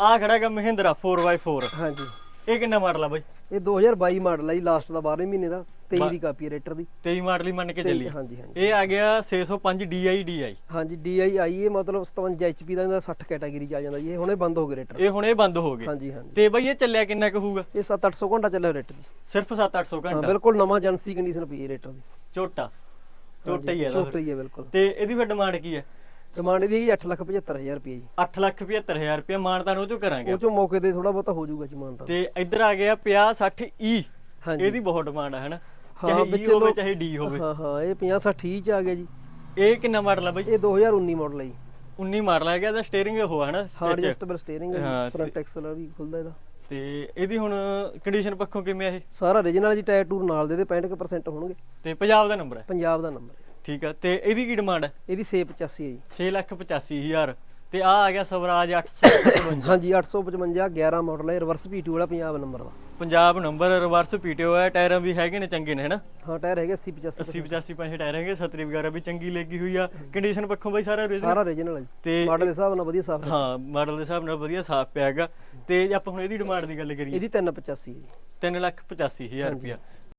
ਆ ਖੜਾ ਹੈਗਾ ਮਹਿੰਦਰਾ 4x4 ਹਾਂਜੀ। ਇਹ ਕਿੰਨਾ ਮਾਡਲ ਆ ਬਾਈ? ਇਹ 2022 ਮਾਡਲ ਹੈ ਜੀ ਲਾਸਟ ਦਾ 12ਵੇਂ ਮਹੀਨੇ ਦਾ 23 ਦੀ ਕਾਪੀ ਹੈ ਰੇਟਰ ਦੀ। 23 ਮਾਡਲ ਹੀ ਮੰਨ ਕੇ ਚੱਲੀ ਹਾਂਜੀ ਹਾਂਜੀ। ਇਹ ਆ ਗਿਆ 605 DI DI ਹਾਂਜੀ DI ਆਈ ਇਹ ਮਤਲਬ 57 HP ਦਾ ਇਹਦਾ 60 ਕੈਟਾਗਰੀ ਚ ਆ ਜਾਂਦਾ ਜੀ ਇਹ ਹੁਣੇ ਬੰਦ ਹੋ ਗਏ ਰੇਟਰ। ਇਹ ਹੁਣ ਬੰਦ ਹੋ ਗਏ। ਹਾਂਜੀ ਹਾਂਜੀ। ਤੇ ਬਾਈ ਇਹ ਚੱਲਿਆ ਕਿੰਨਾ ਕੁ ਹੋਊਗਾ? ਇਹ 7-800 ਘੰਟਾ ਚੱਲਿਆ ਰੇਟਰ ਜੀ। ਸਿਰਫ 7-800 ਹਾਂ ਘੰਟਾ। ਬਿਲਕੁਲ ਨਵਾਂ ਏਜੰਸੀ ਕੰਡੀਸ਼ਨ ਪਈ ਰੇਟਰ ਦੀ। ਝੋਟਾ ਝੋਟਾ ਹੀ ਹੈ ਛੋਟਾ ਹੀ ਹੈ ਬਿਲਕੁਲ। ਤੇ ਇਹਦੀ ਫਿਰ ਡਿਮਾਂਡ ਕੀ ਹੈ? ਡਿਮਾਂਡ ਇਹਦੀ ਹੈ 8,75,000 ਰੁਪਏ ਜੀ। 875000 ਰੁਪਏ ਮਾਨਤਾਨ ਉਹ ਚੋਂ ਕਰਾਂਗੇ। ਉਹ ਚੋਂ ਮੌਕੇ ਤੇ ਥੋੜਾ ਬਹੁਤਾ ਹੋ ਜਾਊਗਾ ਜੀ ਮਾਨਤਾ ਤੇ। ਇੱਧਰ ਆ ਗਿਆ 50 60 E ਹਾਂਜੀ। ਇਹਦੀ ਬਹੁਤ ਡਿਮਾਂਡ ਹੈ ਹਨਾ? ਹਾਂ, ਚਾਹੇ ਵਿੱਚ E ਹੋਵੇ ਚਾਹੇ D ਹੋਵੇ। ਹਾਂ ਹਾਂ ਇਹ 50 60 ਚ ਆ ਗਿਆ ਜੀ। ਇਹ ਕਿੰਨਾ ਮਾਡਲ ਆ ਬਾਈ? ਇਹ 2019 ਮਾਡਲ ਹੈ ਜੀ। 19 ਮਾਡਲ ਆ ਗਿਆ ਇਹਦਾ ਸਟੀਅਰਿੰਗ ਉਹ ਹੈ ਨਾ stitch। ਐਡਜਸਟੇਬਲ ਸਟੀਅਰਿੰਗ ਹੈ ਹਾਂ, ਫਰੰਟ ਐਕਸਲ ਵੀ ਖੁੱਲਦਾ ਇਹਦਾ। ਤੇ ਇਹਦੀ ਹੁਣ ਕੰਡੀਸ਼ਨ ਪੱਖੋਂ ਕਿਵੇਂ ਆ ਇਹ? ਸਾਰਾ ਰੀਜਨਲ ਜੀ ਟਾਇਰ ਟੂਰ ਨਾਲ ਦੇ ਦੇ 65% ਹੋਣਗੇ। ਤੇ ਪੰਜਾਬ ਦਾ ਨੰਬਰ ਹੈ ਪੰਜਾਬ ਦਾ ਨੰਬਰ ਹੈ ਠੀਕ ਆ ਤੇ ਇਹਦੀ ਕੀ ਡਿਮਾਂਡ ਹੈ ਇਹਦੀ 685 ਹੈ ਜੀ। 685000 ਤੇ ਆ ਆ ਗਿਆ ਸਵਰਾਜ 855 ਹਾਂਜੀ 855 11 ਮਾਡਲ ਹੈ ਰਿਵਰਸ ਪੀਟੂ ਵਾਲਾ ਪੰਜਾਬ ਨੰਬਰ ਦਾ ਪੰਜਾਬ ਨੰਬਰ ਰਿਵਰਸ ਪੀਟੀਓ ਹੈ ਟਾਇਰਾਂ ਵੀ ਹੈਗੇ ਨੇ ਚੰਗੇ ਨੇ ਹੈਨਾ? ਹਾਂ ਟਾਇਰ ਹੈਗੇ 80 85 80 85 ਪੈਸੇ ਟਾਇਰ ਹੈਗੇ ਛਤਰੀ ਵਗੈਰਾ ਵੀ ਚੰਗੀ ਲੱਗੀ ਹੋਈ ਆ। ਕੰਡੀਸ਼ਨ ਪੱਖੋਂ ਬਾਈ ਸਾਰਾ original? ਸਾਰਾ ਰੀਜਨਲ ਹੈ ਤੇ ਮਾਡਲ ਦੇ ਹਿਸਾਬ ਨਾਲ ਵਧੀਆ ਸਾਫ਼ ਹਾਂ ਮਾਡਲ ਦੇ ਹਿਸਾਬ ਨਾਲ ਵਧੀਆ ਸਾਫ਼ ਪਿਆ ਹੈਗਾ। ਤੇ ਆਪਾਂ ਹੁਣ ਇਹਦੀ ਡਿਮਾਂਡ ਦੀ ਗੱਲ ਕਰੀਏ। ਇਹਦੀ 385 ਹੈ ਜੀ। 385000 ਰੁਪਇਆ।